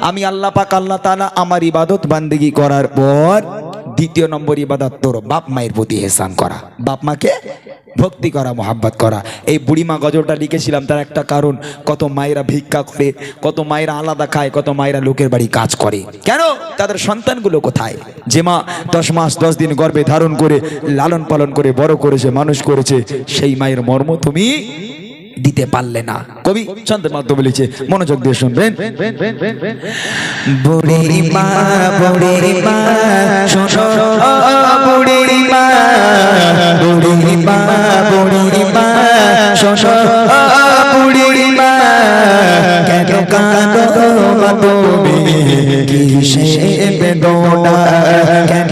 আমি আল্লাহ পাক, আল্লাহ তাআলা আমার ইবাদত বান্দিগি করার পর দ্বিতীয় নম্বর ইবাদত তোর বাপ মায়ের প্রতি হেসান করা। বাপ মাকে ভক্তি করা, মোহাব্বত করা। এই বুড়িমা গজলটা লিখেছিলাম, তার একটা কারণ, কত মায়েরা ভিক্ষা করে, কত মায়েরা আলাদা খায়, কত মায়েরা লোকের বাড়ি কাজ করে। কেন? তাদের সন্তানগুলো কোথায়? যে মা দশ মাস, দশ দিন গর্ভে ধারণ করে, লালন পালন করে, বড় করেছে, মানুষ করেছে, সেই মায়ের মর্ম তুমি দিতে পারলে না। কবি ছন্দের মাধ্যমে লিখছে, মনোযোগ দিয়ে শুনবেন। বুড়ি মা তুমি? কিসে বেদনা? কেন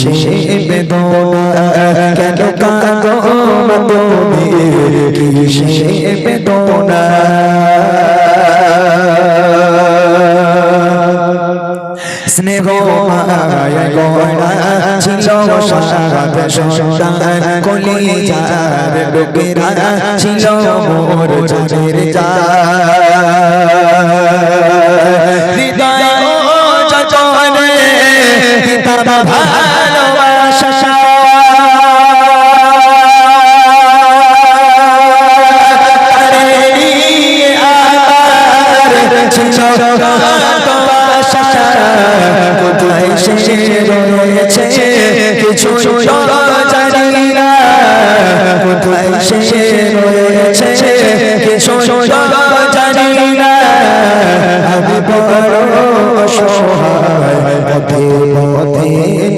কিসে বেদনা, কেন কাঁদো তুমি কিসে বেদনা? স্নেহ মায়া গড়া ছিল সারাত সন্তান কলিজার লোকেরা ছিল মোর জানের যা হৃদয় চচনে পিতা ভালোবাসা কোথায় সে রয়েছে কিছু জানি না কোথায় সে রয়েছে কিছু জানি না আমি বড় অসহায় পথে পথে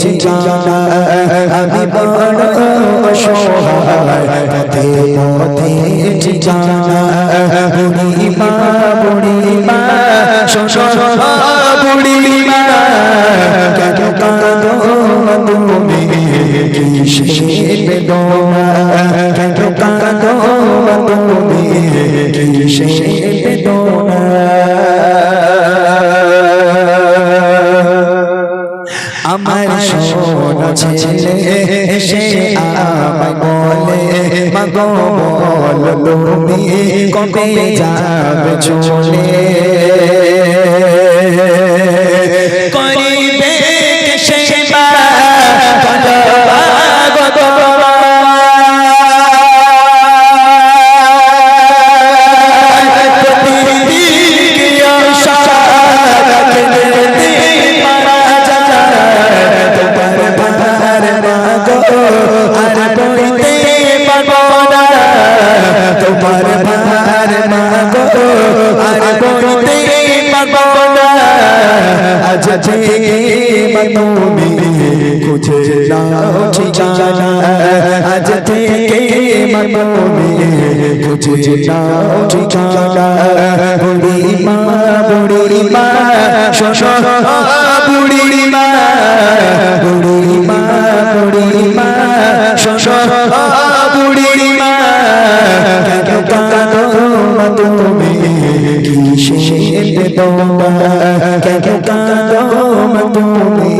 ঠিকানা আমি বড় অসহায় পথে পথে ঠিকানা শোনো বুড়ি মা কেন কাঁদো তুমি কিসে বেদনা কেন কাঁদো তুমি কিসে বেদনা আমার সোনা ছেলে এসে আমায় বলে, মাগো বল তুমি কবে যাবে চলে? আজ থেকে তুমি খুঁজে নাও ঠিকানা আজ থেকে তুমি খুঁজে নাও ঠিকানা বুড়ি মা বুড়ি মা শোনো বুড়ি মা বুড়ি তুমি কিসে বেদনা কেন কাঁদো তুমি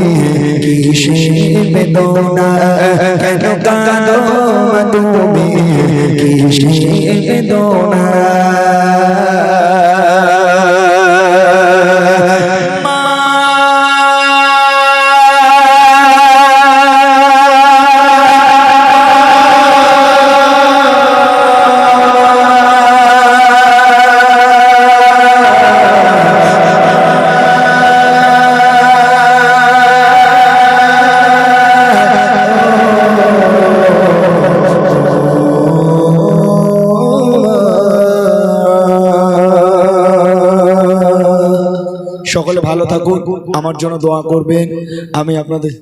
কিসে বেদনা কেন কাঁদো তুমি কিসে বেদনা সকলে ভালো থাকুন। আমার জন্য দোয়া করবেন। আমি আপনাদের